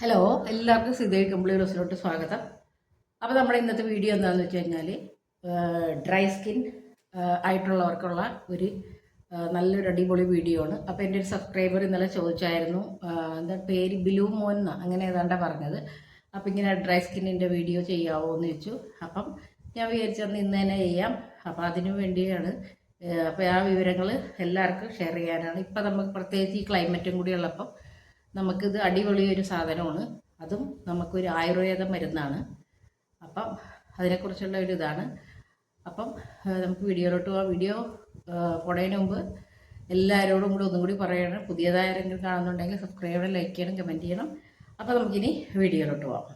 Hello എല്ലാവർക്കും സിദ്ധേവി കമ്പിളി ഹൗസിലോട്ട് സ്വാഗതം. അപ്പോൾ നമ്മുടെ ഇന്നത്തെ വീഡിയോ എന്താണെന്ന് വെച്ച് കഴിഞ്ഞാൽ ഡ്രൈ സ്കിൻ ആയിട്ടുള്ളവർക്കുള്ള ഒരു നല്ലൊരു അടിപൊളി വീഡിയോ ആണ്. അപ്പോൾ എന്റെ ഒരു സബ്സ്ക്രൈബർ ഇന്നലെ ചോദിച്ചായിരുന്നു എന്താ പേര്? ബിലു മോൻ എന്നാ? അങ്ങനെ ഏതാണ്ടാ പറഞ്ഞത്. അപ്പോൾ ഇങ്ങനെ ഡ്രൈ സ്കിന്നിന്റെ വീഡിയോ ചെയ്യാവോ എന്ന് ചോദിച്ചു. അപ്പം ഞാൻ വിചാരിച്ചത് ഇന്ന് തന്നെ ചെയ്യാം. അപ്പോൾ അതിനു വേണ്ടിയാണ് അപ്പോൾ ആ വിവരങ്ങൾ എല്ലാവർക്കും ഷെയർ ചെയ്യാനാണ്. ഇപ്പം നമുക്ക് പ്രത്യേകിച്ച് ഈ ക്ലൈമറ്റും കൂടി ഉള്ളപ്പം നമുക്കിത് അടിപൊളി ഒരു സാധനമാണ്. അതും നമുക്കൊരു ആയുർവേദ മരുന്നാണ്. അപ്പം അതിനെക്കുറിച്ചുള്ള ഒരു ഇതാണ്. അപ്പം നമുക്ക് വീഡിയോയിലോട്ട് പോകാം വീഡിയോ പോണതിന് മുമ്പ് എല്ലാവരോടും കൂടി ഒന്നും കൂടി പറയണം. പുതിയതായ ആരെങ്കിലും കാണുന്നുണ്ടെങ്കിൽ സബ്സ്ക്രൈബ് ചെയ്യണം ലൈക്ക് ചെയ്യണം കമന്റ് ചെയ്യണം. അപ്പോൾ നമുക്കിനി വീഡിയോയിലോട്ട് പോകാം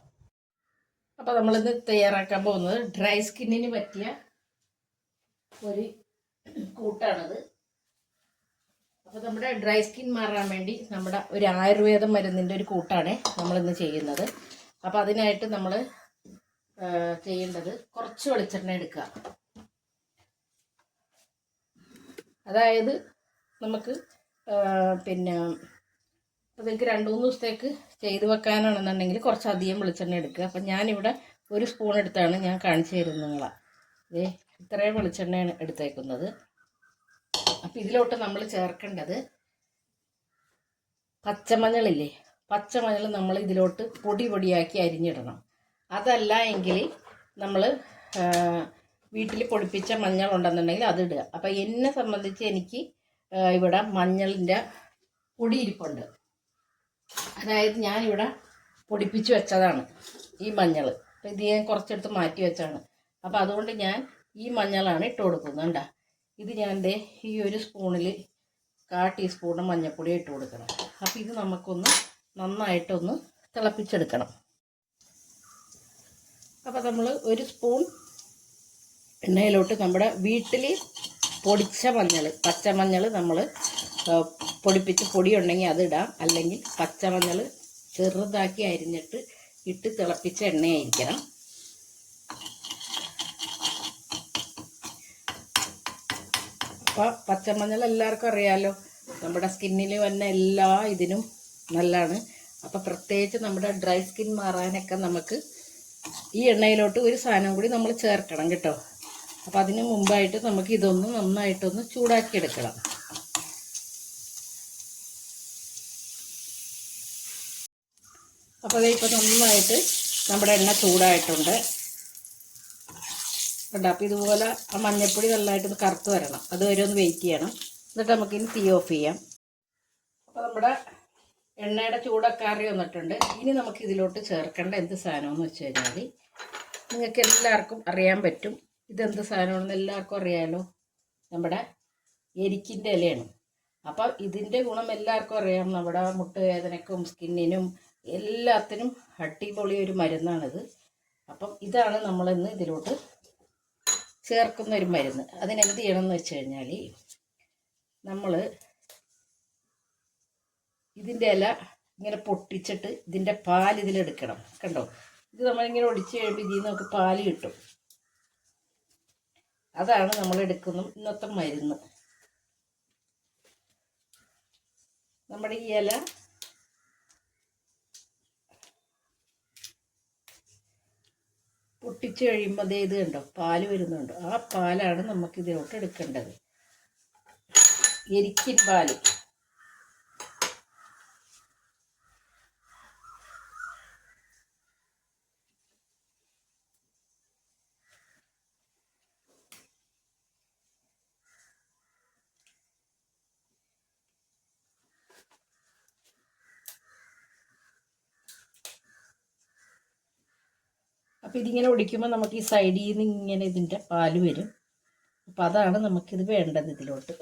അപ്പോൾ നമ്മളിന്ന് തയ്യാറാക്കാൻ പോകുന്നത് ഡ്രൈ സ്കിന്നിന് പറ്റിയ ഒരു കൂട്ടാണിത്. അപ്പോൾ നമ്മുടെ ഡ്രൈ സ്കിൻ മാറാൻ വേണ്ടി നമ്മുടെ ഒരു ആയുർവേദ മരുന്നിന്റെ ഒരു കൂട്ടാണ് നമ്മളിന്ന് ചെയ്യുന്നത്. അപ്പോൾ അതിനായിട്ട് നമ്മൾ ചെയ്യേണ്ടത് കുറച്ച് വെളിച്ചെണ്ണ എടുക്കുക. അതായത് നമുക്ക് പിന്നെ അപ്പോൾ നിങ്ങൾക്ക് രണ്ട് മൂന്ന് ദിവസത്തേക്ക് ചെയ്ത് വെക്കാനാണെന്നുണ്ടെങ്കിൽ കുറച്ചധികം വെളിച്ചെണ്ണ എടുക്കുക. അപ്പം ഞാനിവിടെ ഒരു സ്പൂൺ എടുത്താണ് ഞാൻ കാണിച്ചു തരുന്നത് നിങ്ങളെ. ഇത്രയും വെളിച്ചെണ്ണയാണ് എടുത്തേക്കുന്നത്. അപ്പം ഇതിലോട്ട് നമ്മൾ ചേർക്കേണ്ടത് പച്ചമഞ്ഞളില്ലേ? പച്ചമഞ്ഞൾ നമ്മൾ ഇതിലോട്ട് പൊടി പൊടിയാക്കി അരിഞ്ഞിടണം. അതല്ല എങ്കിൽ നമ്മൾ വീട്ടിൽ പൊടിപ്പിച്ച മഞ്ഞൾ ഉണ്ടെന്നുണ്ടെങ്കിൽ അത് ഇടുക. അപ്പം എന്നെ സംബന്ധിച്ച് എനിക്ക് ഇവിടെ മഞ്ഞളിന്റെ പൊടിയിരിപ്പുണ്ട് അതായത് ഞാനിവിടെ പൊടിപ്പിച്ച് വെച്ചതാണ് ഈ മഞ്ഞൾ. ഇത് ഞാൻ കുറച്ചെടുത്ത് മാറ്റി വെച്ചാണ്. അപ്പം അതുകൊണ്ട് ഞാൻ ഈ മഞ്ഞളാണ് ഇട്ട് കൊടുക്കുന്നത്. ഇത് ഞാൻ ഈ ഒരു സ്പൂണിൽ കാ ടീസ്പൂണ് മഞ്ഞൾപ്പൊടി ഇട്ട് കൊടുക്കണം. അപ്പോൾ ഇത് നമുക്കൊന്ന് നന്നായിട്ടൊന്ന് തിളപ്പിച്ചെടുക്കണം. അപ്പോൾ നമ്മൾ ഒരു സ്പൂൺ എണ്ണയിലോട്ട് നമ്മുടെ വീട്ടിൽ പൊടിച്ച മഞ്ഞൾ പച്ചമഞ്ഞൾ നമ്മൾ പൊടിപ്പിച്ച് പൊടിയുണ്ടെങ്കിൽ അത് ഇടാം. അല്ലെങ്കിൽ പച്ചമഞ്ഞൾ ചെറുതാക്കി അരിഞ്ഞിട്ട് ഇട്ട് തിളപ്പിച്ച എണ്ണയായിരിക്കണം. അപ്പോൾ പച്ചമഞ്ഞൾ എല്ലാവർക്കും അറിയാലോ. നമ്മുടെ സ്കിന്നിൽ വന്ന എല്ലാ ഇതിനും നല്ലതാണ്. അപ്പോൾ പ്രത്യേകിച്ച് നമ്മുടെ ഡ്രൈ സ്കിൻ മാറാനൊക്കെ നമുക്ക് ഈ എണ്ണയിലോട്ട് ഒരു സാധനം കൂടി നമ്മൾ ചേർക്കണം കേട്ടോ. അപ്പോൾ അതിന് മുമ്പായിട്ട് നമുക്ക് ഇതൊന്ന് നന്നായിട്ടൊന്ന് ചൂടാക്കി എടുക്കണം അപ്പോൾ ഇപ്പോൾ നന്നായിട്ട് നമ്മുടെ എണ്ണ ചൂടായിട്ടുണ്ട്. കണ്ടോ? അപ്പോൾ ഇതുപോലെ ആ മഞ്ഞപ്പൊടി നല്ലതായിട്ടൊന്ന് കറുത്ത് വരണം. അതുവരെ ഒന്ന് വെയിറ്റ് ചെയ്യണം. എന്നിട്ട് നമുക്കിനി തീ ഓഫ് ചെയ്യാം. അപ്പോൾ നമ്മുടെ എണ്ണയുടെ ചൂടക്കാറി വന്നിട്ടുണ്ട്. ഇനി നമുക്ക് ഇതിലോട്ട് ചേർക്കേണ്ട എന്ത് സാധനമെന്ന് വെച്ച് കഴിഞ്ഞാൽ നിങ്ങൾക്ക് എല്ലാവർക്കും അറിയാൻ പറ്റും. ഇതെന്ത് സാധനമാണെന്ന് എല്ലാവർക്കും അറിയാമല്ലോ നമ്മുടെ എരിക്കിന്റെ ഇലയാണ്. അപ്പം ഇതിന്റെ ഗുണം എല്ലാവർക്കും അറിയാം. നമ്മുടെ മുട്ടുവേദനയ്ക്കും സ്കിന്നിനും എല്ലാത്തിനും അടിപൊളി ഒരു മരുന്നാണിത്. അപ്പം ഇതാണ് നമ്മളിന്ന് ഇതിലോട്ട് ചേർക്കുന്ന ഒരു മരുന്ന്. അതിനെന്ത് ചെയ്യണമെന്ന് വെച്ച് കഴിഞ്ഞാൽ നമ്മൾ ഇതിന്റെ ഇല ഇങ്ങനെ പൊട്ടിച്ചിട്ട് ഇതിന്റെ പാൽ ഇതിലെടുക്കണം. കണ്ടോ? ഇത് നമ്മളിങ്ങനെ ഒടിച്ച് കഴിയുമ്പോൾ ഇതിൽ നമുക്ക് പാൽ കിട്ടും. അതാണ് നമ്മൾ എടുക്കുന്ന ഇന്നത്തെ മരുന്ന്. നമ്മുടെ ഈ ഇല പൊട്ടിച്ച് കഴിയുമ്പോൾ ഇത് കണ്ടോ? പാൽ വരുന്നുണ്ട്. ആ പാലാണ് നമുക്ക് ഇതിലോട്ട് എടുക്കേണ്ടത്. എരിക്കിൻ പാൽ. അപ്പോൾ ഇതിങ്ങനെ ഒടിക്കുമ്പോൾ നമുക്ക് ഈ സൈഡിൽ നിന്ന് ഇങ്ങനെ ഇതിന്റെ പാൽ വരും. അപ്പോൾ അതാണ് നമുക്കിത് വേണ്ടത് ഇതിലോട്ട്.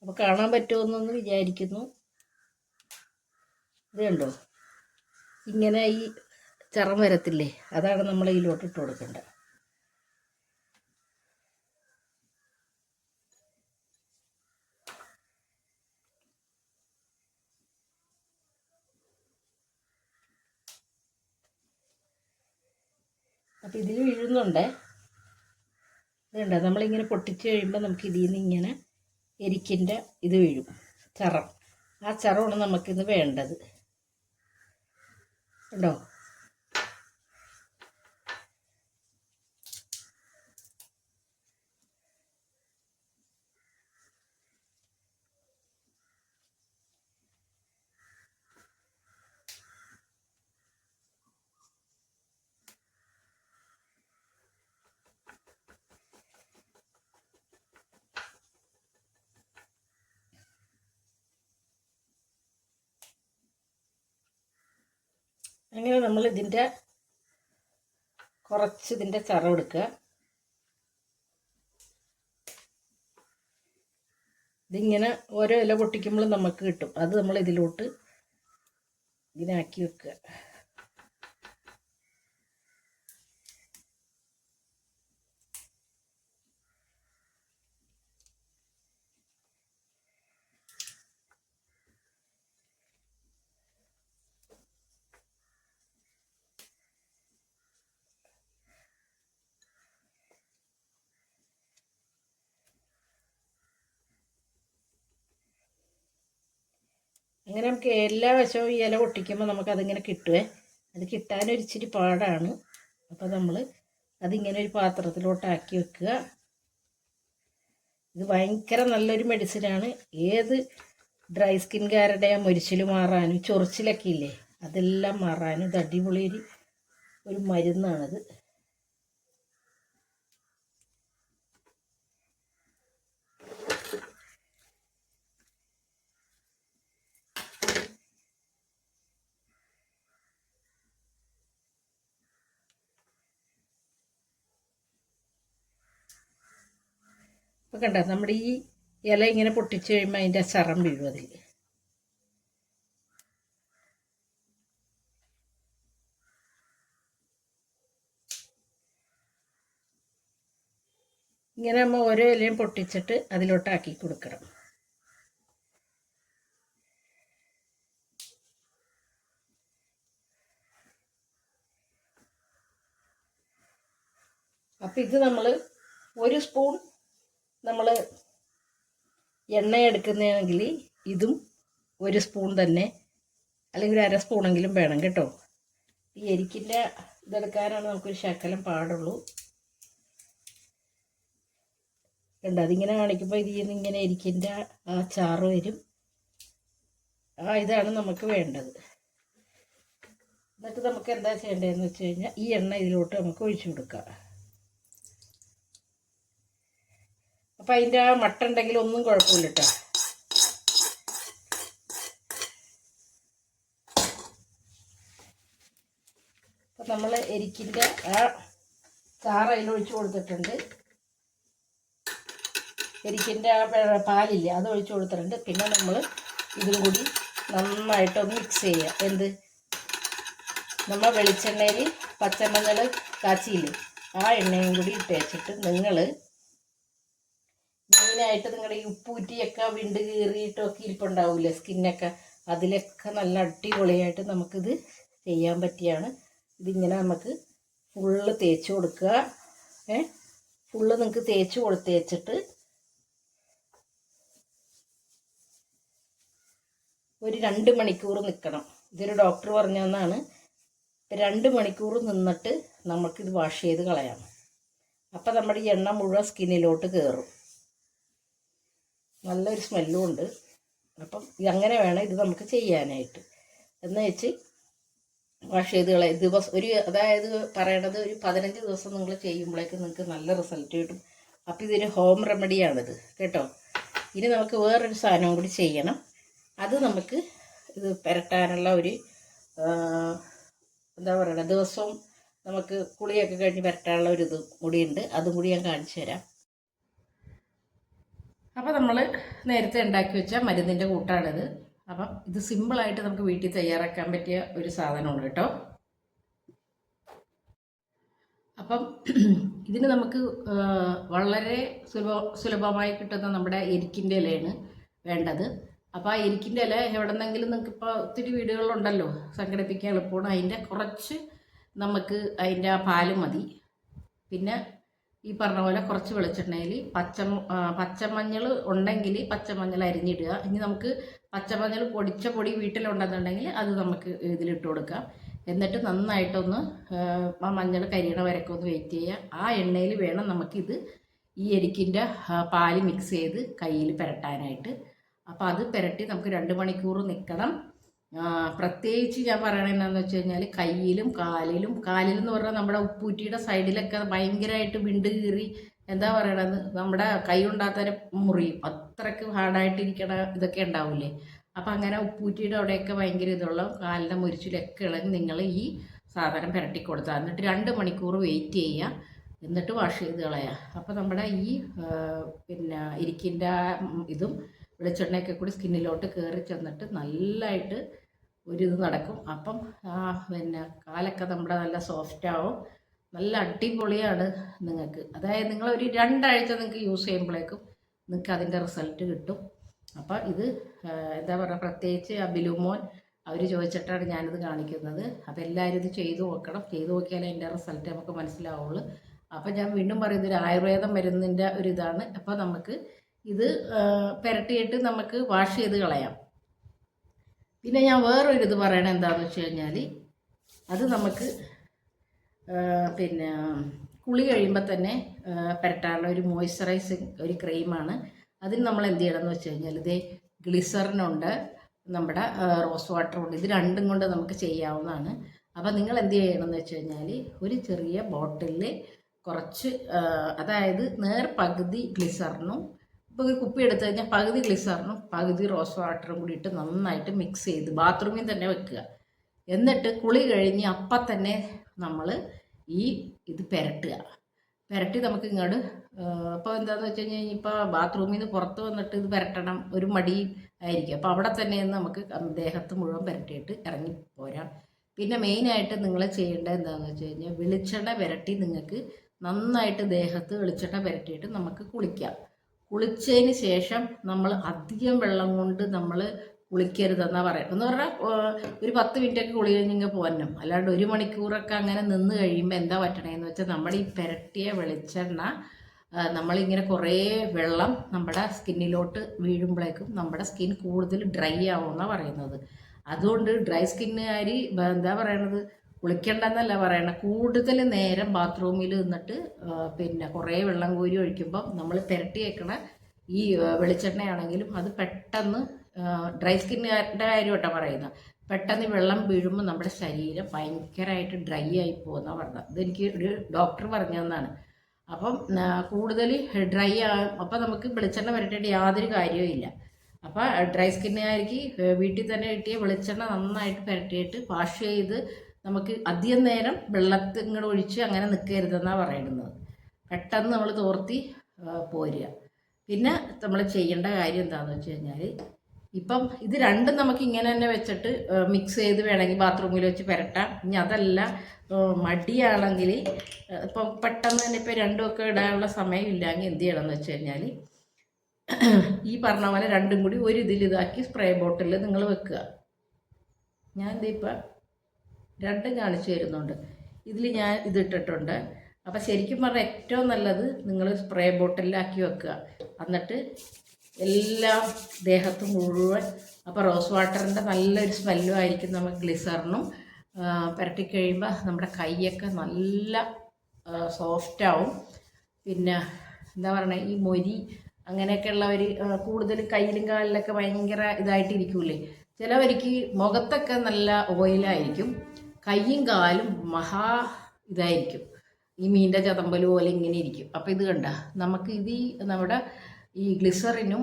അപ്പോൾ കാണാൻ പറ്റുമെന്നൊന്ന് വിചാരിക്കുന്നു. ഇത് കണ്ടോ? ഇങ്ങനെ ഈ ചറം വരത്തില്ലേ? അതാണ് നമ്മൾ ഇതിലോട്ട് ഇട്ട് കൊടുക്കേണ്ടത്. അപ്പോൾ ഇതിൽ വീഴുന്നുണ്ട്. ഇതുണ്ട്. നമ്മളിങ്ങനെ പൊട്ടിച്ച് കഴിയുമ്പോൾ നമുക്ക് ഇതിൽ നിന്ന് ഇങ്ങനെ എരിക്കിന്റെ ഇത് വീഴും. ചറം. ആ ചറമാണ് നമുക്കിന്ന് വേണ്ടത്. ഉണ്ടോ അങ്ങനെ നമ്മൾ ഇതിന്റെ കുറച്ച് ഇതിന്റെ ചറവ് എടുക്കുക ഇതിങ്ങനെ ഓരോ ഇല പൊട്ടിക്കുമ്പോഴും നമുക്ക് കിട്ടും. അത് നമ്മൾ ഇതിലോട്ട് ഇങ്ങനെ ആക്കി വെക്കുക. അങ്ങനെ നമുക്ക് എല്ലാ വശവും ഈ ഇല പൊട്ടിക്കുമ്പോൾ നമുക്കതിങ്ങനെ കിട്ടുവേ. അത് കിട്ടാനൊരിച്ചിരി പാടാണ്. അപ്പോൾ നമ്മൾ അതിങ്ങനെ ഒരു പാത്രത്തിലോട്ടാക്കി വെക്കുക. ഇത് ഭയങ്കര നല്ലൊരു മെഡിസിനാണ്. ഏത് ഡ്രൈ സ്കിൻകാരുടെ മുരിച്ചിൽ മാറാനും ചൊറിച്ചിലൊക്കെ ഇല്ലേ അതെല്ലാം മാറാനും ഇത് അടിപൊളി ഒരു മരുന്നാണിത്. ഇപ്പം കണ്ട നമ്മുടെ ഈ ഇല ഇങ്ങനെ പൊട്ടിച്ച് കഴിയുമ്പോൾ അതിന്റെ ചറം വീഴും അതിൽ ഇങ്ങനെ നമ്മൾ ഓരോ ഇലയും പൊട്ടിച്ചിട്ട് അതിലോട്ടാക്കി കൊടുക്കണം. അപ്പം ഇത് നമ്മൾ ഒരു സ്പൂൺ നമ്മൾ എണ്ണയെടുക്കുന്നതെങ്കിൽ ഇതും ഒരു സ്പൂൺ തന്നെ അല്ലെങ്കിൽ ഒരു അര സ്പൂണെങ്കിലും വേണം കേട്ടോ. ഈ എരിക്കിന്റെ ഇതെടുക്കാനാണ് നമുക്കൊരു ശകലം പാടുള്ളൂ. കണ്ട അതിങ്ങനെ കാണിക്കുമ്പോൾ ഇതിൽ നിന്ന് ഇങ്ങനെ എരിക്കിന്റെ ആ ചാറ് വരും. ആ ഇതാണ് നമുക്ക് വേണ്ടത്. എന്നിട്ട് നമുക്ക് എന്താ ചെയ്യേണ്ടതെന്ന് വെച്ച് കഴിഞ്ഞാൽ ഈ എണ്ണ ഇതിലോട്ട് നമുക്ക് ഒഴിച്ചു കൊടുക്കാം. അപ്പം അതിന്റെ ആ മട്ട ഉണ്ടെങ്കിൽ ഒന്നും കുഴപ്പമില്ല കേട്ടോ അപ്പം നമ്മൾ എരിക്കിന്റെ ആ ചാറ് അതിൽ ഒഴിച്ചു കൊടുത്തിട്ടുണ്ട്. എരിക്കിന്റെ ആ പാലില്ലേ അത് ഒഴിച്ചു കൊടുത്തിട്ടുണ്ട്. പിന്നെ നമ്മൾ ഇതും കൂടി നന്നായിട്ടൊന്ന് മിക്സ് ചെയ്യുക എന്ത്? നമ്മൾ വെളിച്ചെണ്ണയിൽ പച്ചമഞ്ഞൾ കാച്ചിയില്ലേ ആ എണ്ണയും കൂടി ഇട്ട് വെച്ചിട്ട് നിങ്ങൾ മെയിനായിട്ട് നിങ്ങളുടെ ഈ ഉപ്പൂറ്റിയൊക്കെ വിണ്ട് കീറിയിട്ടൊക്കെ ഇരിപ്പുണ്ടാവില്ലേ സ്കിന്നൊക്കെ. അതിലൊക്കെ നല്ല അടിപൊളിയായിട്ട് നമുക്കിത് ചെയ്യാൻ പറ്റിയാണ്. ഇതിങ്ങനെ നമുക്ക് ഫുള്ള് തേച്ച് കൊടുക്കുക. ഏ? ഫുള്ള് നിങ്ങൾക്ക് തേച്ച് കൊടുത്തേച്ചിട്ട് ഒരു രണ്ട് മണിക്കൂർ നിൽക്കണം ഇതൊരു ഡോക്ടർ പറഞ്ഞതെന്നാണ് രണ്ട് മണിക്കൂർ നിന്നിട്ട് നമുക്കിത് വാഷ് ചെയ്ത് കളയാം. അപ്പം നമ്മുടെ എണ്ണ മുഴുവൻ സ്കിന്നിലോട്ട് കയറും നല്ലൊരു സ്മെല്ലും ഉണ്ട് അപ്പം അങ്ങനെ വേണം ഇത് നമുക്ക് ചെയ്യാനായിട്ട്. എന്ന് വെച്ച് വാഷ് ചെയ്ത് കളയാം. ദിവസം ഒരു അതായത് പറയണത് ഒരു പതിനഞ്ച് ദിവസം നിങ്ങൾ ചെയ്യുമ്പോഴേക്കും നിങ്ങൾക്ക് നല്ല റിസൾട്ട് കിട്ടും. അപ്പം ഇതൊരു ഹോം റെമഡിയാണിത്. കേട്ടോ? ഇനി നമുക്ക് വേറൊരു സാധനവും കൂടി ചെയ്യണം. അത് നമുക്ക് ഇത് പുരട്ടാനുള്ള ഒരു എന്താ പറയുക ദിവസവും നമുക്ക് കുളിയൊക്കെ കഴിഞ്ഞ് പുരട്ടാനുള്ള ഒരു ഇത് കൂടിയുണ്ട്. അതും കൂടി ഞാൻ കാണിച്ചു തരാം. അപ്പോൾ നമ്മൾ നേരത്തെ ഉണ്ടാക്കി വെച്ച മരുന്നിന്റെ കൂട്ടാണിത്. അപ്പം ഇത് സിമ്പിളായിട്ട് നമുക്ക് വീട്ടിൽ തയ്യാറാക്കാൻ പറ്റിയ ഒരു സാധനമാണ് കേട്ടോ. അപ്പം ഇതിന് നമുക്ക് വളരെ സുലഭ സുലഭമായി കിട്ടുന്ന നമ്മുടെ എരിക്കിന്റെ ഇലയാണ് വേണ്ടത്. അപ്പോൾ ആ എരിക്കിന്റെ ഇല എവിടെന്നെങ്കിലും നിങ്ങൾക്ക് ഇപ്പോൾ ഒത്തിരി വീടുകളുണ്ടല്ലോ സംഘടിപ്പിക്കാൻ എളുപ്പമാണ്. അതിന്റെ കുറച്ച് നമുക്ക് അതിന്റെ ആ പാൽ മതി. പിന്നെ ഈ പറഞ്ഞ പോലെ കുറച്ച് വെളിച്ചെണ്ണയിൽ പച്ച പച്ചമഞ്ഞൾ ഉണ്ടെങ്കിൽ പച്ചമഞ്ഞൾ അരിഞ്ഞിടുക. ഇനി നമുക്ക് പച്ചമഞ്ഞൾ പൊടിച്ച പൊടി വീട്ടിലുണ്ടെന്നുണ്ടെങ്കിൽ അത് നമുക്ക് ഇതിലിട്ട് കൊടുക്കാം. എന്നിട്ട് നന്നായിട്ടൊന്ന് ആ, മഞ്ഞൾ കരിയണ വരക്കം ഒന്ന് വെയിറ്റ് ചെയ്യുക. ആ എണ്ണയിൽ വേണം നമുക്കിത് ഈ എരിക്കിന്റെ പാൽ മിക്സ് ചെയ്ത് കയ്യിൽ പുരട്ടാനായിട്ട്. അപ്പോൾ അത് പുരട്ടി നമുക്ക് രണ്ട് മണിക്കൂർ നിൽക്കണം പ്രത്യേകിച്ച് ഞാൻ പറയണത് എന്താണെന്ന് വെച്ച് കഴിഞ്ഞാൽ കയ്യിലും കാലിലും കാലിലെന്ന് പറഞ്ഞാൽ നമ്മുടെ ഉപ്പൂറ്റിയുടെ സൈഡിലൊക്കെ ഭയങ്കരമായിട്ട് വിണ്ട് കീറി എന്താ പറയണത്? നമ്മുടെ കൈ ഉണ്ടാത്തവരെ മുറിയും. അത്രയ്ക്ക് ഹാർഡായിട്ടിരിക്കണ ഇതൊക്കെ ഉണ്ടാവില്ലേ അപ്പം അങ്ങനെ ഉപ്പൂറ്റിയുടെ അവിടെയൊക്കെ ഭയങ്കര ഇതുള്ള കാലിന്റെ മുരിച്ചിലൊക്കെ ഇളകി നിങ്ങൾ ഈ സാധനം പുരട്ടി കൊടുത്താൽ എന്നിട്ട് രണ്ട് മണിക്കൂർ വെയിറ്റ് ചെയ്യുക എന്നിട്ട് വാഷ് ചെയ്ത് കളയുക അപ്പോൾ നമ്മുടെ ഈ പിന്നെ ഇരിക്കിന്റെ ഇതും വെളിച്ചെണ്ണയൊക്കെ കൂടി സ്കിന്നിലോട്ട് കയറി ചെന്നിട്ട് നല്ലതായിട്ട് ഒരിത് നടക്കും. അപ്പം ആ പിന്നെ കാലൊക്കെ നമ്മുടെ നല്ല സോഫ്റ്റ് ആവും. നല്ല അടിപൊളിയാണ് നിങ്ങൾക്ക്. അതായത് നിങ്ങൾ ഒരു രണ്ടാഴ്ച നിങ്ങൾക്ക് യൂസ് ചെയ്യുമ്പോഴേക്കും നിങ്ങൾക്ക് അതിന്റെ റിസൾട്ട് കിട്ടും. അപ്പം ഇത് എന്താ പറയുക പ്രത്യേകിച്ച് അബിലുമോൻ അവർ ചോദിച്ചിട്ടാണ് ഞാനിത് കാണിക്കുന്നത്. അപ്പോൾ എല്ലാവരും ഇത് ചെയ്തു നോക്കണം. ചെയ്തു നോക്കിയാലേ അതിന്റെ റിസൾട്ട് നമുക്ക് മനസ്സിലാവുള്ളൂ. അപ്പം ഞാൻ വീണ്ടും പറയുന്നത് ഒരു ആയുർവേദം മരുന്നിന്റെ ഒരു ഇതാണ്. അപ്പോൾ നമുക്ക് ഇത് പുരട്ടിയിട്ട് നമുക്ക് വാഷ് ചെയ്ത് കളയാം. പിന്നെ ഞാൻ വേറൊരു പറയണത് എന്താണെന്ന് വെച്ച് കഴിഞ്ഞാൽ അത് നമുക്ക് പിന്നെ കുളി കഴിയുമ്പോൾ തന്നെ പുരട്ടാനുള്ള ഒരു മോയ്സ്ചറൈസിങ് ഒരു ക്രീമാണ് അതിന് നമ്മൾ എന്ത് ചെയ്യണം എന്ന് വെച്ച് കഴിഞ്ഞാൽ ഇതേ ഗ്ലിസറിനുണ്ട് നമ്മുടെ റോസ് വാട്ടർ ഉണ്ട്. ഇത് രണ്ടും കൊണ്ട് നമുക്ക് ചെയ്യാവുന്നതാണ്. അപ്പോൾ നിങ്ങൾ എന്ത് ചെയ്യണം എന്ന് വെച്ച് കഴിഞ്ഞാൽ ഒരു ചെറിയ ബോട്ടിലിൽ കുറച്ച് അതായത് നേർ പകുതി ഗ്ലിസറിനും ഇപ്പോൾ ഒരു കുപ്പി എടുത്തു കഴിഞ്ഞാൽ പകുതി ഗ്ലിസറിനും പകുതി റോസ് വാട്ടറും കൂടി ഇട്ട് നന്നായിട്ട് മിക്സ് ചെയ്ത് ബാത്റൂമിൽ തന്നെ വെക്കുക. എന്നിട്ട് കുളി കഴിഞ്ഞ് അപ്പം തന്നെ നമ്മൾ ഈ ഇത് പുരട്ടുക. പുരട്ടി നമുക്ക് ഇങ്ങോട്ട് അപ്പോൾ എന്താണെന്ന് വെച്ച് കഴിഞ്ഞാൽ ഇപ്പോൾ ബാത്റൂമിൽ നിന്ന് പുറത്ത് വന്നിട്ട് ഇത് പുരട്ടണം ഒരു മടി ആയിരിക്കും. അപ്പോൾ അവിടെ തന്നെ നമുക്ക് ദേഹത്ത് മുഴുവൻ പുരട്ടിയിട്ട് ഇറങ്ങി പോരാം. പിന്നെ മെയിനായിട്ട് നിങ്ങൾ ചെയ്യേണ്ടത് എന്താണെന്ന് വെച്ച് കഴിഞ്ഞാൽ വെളിച്ചെണ്ണ പുരട്ടി നിങ്ങൾക്ക് നന്നായിട്ട് ദേഹത്ത് വെളിച്ചെണ്ണ പുരട്ടിയിട്ട് നമുക്ക് കുളിക്കാം. കുളിച്ചതിന് ശേഷം നമ്മൾ അധികം വെള്ളം കൊണ്ട് നമ്മൾ കുളിക്കരുതെന്നാ പറയാം എന്ന് പറഞ്ഞാൽ ഒരു പത്ത് മിനിറ്റൊക്കെ കുളി കഴിഞ്ഞിങ്ങ് പോരണം. അല്ലാണ്ട് ഒരു മണിക്കൂറൊക്കെ അങ്ങനെ നിന്ന് കഴിയുമ്പോൾ എന്താ പറ്റണേന്ന് വെച്ചാൽ നമ്മുടെ ഈ പുരട്ടിയ വെളിച്ചെണ്ണ നമ്മളിങ്ങനെ കുറേ വെള്ളം നമ്മുടെ സ്കിന്നിലോട്ട് വീഴുമ്പോഴേക്കും നമ്മുടെ സ്കിൻ കൂടുതൽ ഡ്രൈ ആവുമെന്നാണ് പറയുന്നത്. അതുകൊണ്ട് ഡ്രൈ സ്കിന്നുകാരി എന്താ പറയണത്? കുളിക്കണ്ടെന്നല്ല പറയണ. കൂടുതൽ നേരം ബാത്റൂമിൽ നിന്നിട്ട് പിന്നെ കുറേ വെള്ളം കോരി ഒഴിക്കുമ്പോൾ നമ്മൾ പുരട്ടി വെക്കണ ഈ വെളിച്ചെണ്ണയാണെങ്കിലും അത് പെട്ടെന്ന് ഡ്രൈ സ്കിന്നിന്റെ കാര്യം കേട്ടോ പറയുന്നത്. പെട്ടെന്ന് വെള്ളം വീഴുമ്പോൾ നമ്മുടെ ശരീരം ഭയങ്കരമായിട്ട് ഡ്രൈ ആയി പോകുന്ന പറഞ്ഞത്. ഇതെനിക്ക് ഒരു ഡോക്ടർ പറഞ്ഞു തന്നാണ് അപ്പം കൂടുതൽ ഡ്രൈ ആകും അപ്പം നമുക്ക് വെളിച്ചെണ്ണ വരട്ടേണ്ട യാതൊരു കാര്യവും ഇല്ല. അപ്പോൾ ഡ്രൈ സ്കിന്നുകാർക്ക് വീട്ടിൽ തന്നെ കിട്ടിയ വെളിച്ചെണ്ണ നന്നായിട്ട് പുരട്ടിയിട്ട് വാഷ് ചെയ്ത് നമുക്ക് അധികം നേരം വെള്ളത്തിൽ ഒഴിച്ച് അങ്ങനെ നിൽക്കരുതെന്നാണ് പറയുന്നത് പെട്ടെന്ന് നമ്മൾ തോർത്തി പോരുക. പിന്നെ നമ്മൾ ചെയ്യേണ്ട കാര്യം എന്താണെന്ന് വെച്ച് കഴിഞ്ഞാൽ ഇപ്പം ഇത് രണ്ടും നമുക്ക് ഇങ്ങനെ തന്നെ വെച്ചിട്ട് മിക്സ് ചെയ്ത് വേണമെങ്കിൽ ബാത്റൂമിൽ വെച്ച് പുരട്ടാം. ഇനി അതല്ല മടിയാണെങ്കിൽ ഇപ്പം പെട്ടെന്ന് തന്നെ ഇപ്പോൾ രണ്ടുമൊക്കെ ഇടാനുള്ള സമയം ഇല്ലെങ്കിൽ എന്ത് ചെയ്യണം എന്ന് വെച്ച് കഴിഞ്ഞാൽ ഈ പറഞ്ഞ പോലെ രണ്ടും കൂടി ഒരു ഇതിൽ ഇതാക്കി സ്പ്രേ ബോട്ടിലിൽ നിങ്ങൾ വെക്കുക. ഞാൻ ഇതിപ്പോൾ രണ്ടും കാണിച്ചു തരുന്നുണ്ട്. ഇതിൽ ഞാൻ ഇതിട്ടിട്ടുണ്ട് അപ്പോൾ ശരിക്കും പറഞ്ഞാൽ ഏറ്റവും നല്ലത് നിങ്ങൾ സ്പ്രേ ബോട്ടിലാക്കി വെക്കുക. എന്നിട്ട് എല്ലാം ദേഹത്ത് മുഴുവൻ അപ്പോൾ റോസ് വാട്ടറിന്റെ നല്ലൊരു സ്മെല്ലും ആയിരിക്കും നമുക്ക് ഗ്ലിസറിനും പുരട്ടി കഴിയുമ്പോൾ നമ്മുടെ കൈയൊക്കെ നല്ല സോഫ്റ്റാവും പിന്നെ എന്താ പറയുക ഈ മൊരി അങ്ങനെയൊക്കെയുള്ളവർ കൂടുതൽ കയ്യിലും കാലിലൊക്കെ ഭയങ്കര ഇതായിട്ടിരിക്കൂലേ ചിലവർക്ക് മുഖത്തൊക്കെ നല്ല ഓയിലായിരിക്കും കൈയും കാലും മഹാ ഇതായിരിക്കും. ഈ മീന്റെ ചതമ്പൽ പോലെ ഇങ്ങനെ ഇരിക്കും. അപ്പോൾ ഇത് കണ്ട നമുക്ക് ഇത് നമ്മുടെ ഈ ഗ്ലിസറിനും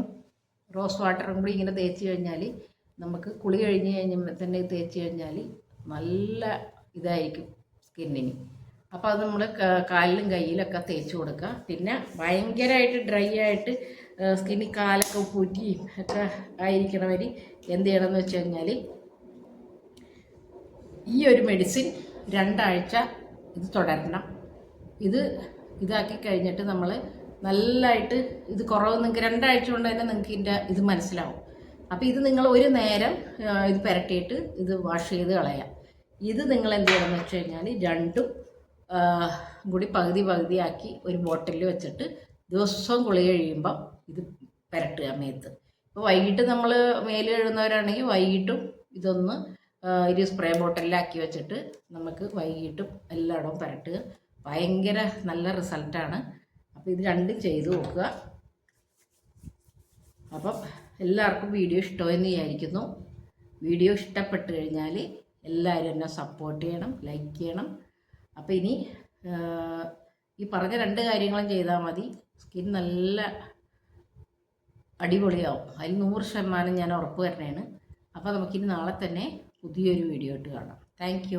റോസ് വാട്ടറും കൂടി ഇങ്ങനെ തേച്ച് കഴിഞ്ഞാൽ നമുക്ക് കുളി കഴിഞ്ഞ് കഴിഞ്ഞാൽ തന്നെ തേച്ച് കഴിഞ്ഞാൽ നല്ല ഇതായിരിക്കും സ്കിന്നിന്. അപ്പോൾ അത് നമ്മൾ കാലിലും കയ്യിലൊക്കെ തേച്ച് കൊടുക്കുക പിന്നെ ഭയങ്കരമായിട്ട് ഡ്രൈ ആയിട്ട് സ്കിന്നിൽ കാലൊക്കെ പൂറ്റിയും ഒക്കെ ആയിരിക്കണവർ എന്ത് ചെയ്യണമെന്ന് വെച്ച് കഴിഞ്ഞാൽ ഈ ഒരു മെഡിസിൻ രണ്ടാഴ്ച ഇത് തുടരണം. ഇത് ഇതാക്കി കഴിഞ്ഞിട്ട് നമ്മൾ നല്ലതായിട്ട് ഇത് കുറവ് നിങ്ങൾക്ക് രണ്ടാഴ്ച കൊണ്ട് തന്നെ നിങ്ങൾക്ക് ഇതിന്റെ ഇത് മനസ്സിലാവും. അപ്പോൾ ഇത് നിങ്ങൾ ഒരു നേരം ഇത് പുരട്ടിയിട്ട് ഇത് വാഷ് ചെയ്ത് കളയാം. ഇത് നിങ്ങൾ എന്ത് ചെയ്യണമെന്ന് വെച്ച് കഴിഞ്ഞാൽ രണ്ടും കൂടി പകുതി പകുതിയാക്കി ഒരു ബോട്ടിലിൽ വെച്ചിട്ട് ദിവസവും കുളി കഴിയുമ്പം ഇത് പുരട്ടുക മേത്ത്. ഇപ്പോൾ വൈകിട്ട് നമ്മൾ മേൽ കഴുകുന്നവരാണെങ്കിൽ വൈകിട്ടും ഇതൊന്ന് ഒരു സ്പ്രേ ബോട്ടിലാക്കി വെച്ചിട്ട് നമുക്ക് വൈകിട്ടും എല്ലായിടവും പുരട്ടുക. ഭയങ്കര നല്ല റിസൾട്ടാണ് അപ്പോൾ ഇത് രണ്ടും ചെയ്തു നോക്കുക. അപ്പം എല്ലാവർക്കും വീഡിയോ ഇഷ്ടമെന്ന് വിചാരിക്കുന്നു. വീഡിയോ ഇഷ്ടപ്പെട്ട് കഴിഞ്ഞാൽ എല്ലാവരും എന്നെ സപ്പോർട്ട് ചെയ്യണം ലൈക്ക് ചെയ്യണം. അപ്പോൾ ഇനി ഈ പറഞ്ഞ രണ്ട് കാര്യങ്ങളും ചെയ്താൽ മതി. സ്കിൻ നല്ല അടിപൊളിയാവും. അതിൽ നൂറ് ശതമാനം ഞാൻ ഉറപ്പ് തരണേണ് അപ്പോൾ നമുക്കിനി നാളെ തന്നെ പുതിയൊരു വീഡിയോ ഇട്ട് കാണാം. താങ്ക്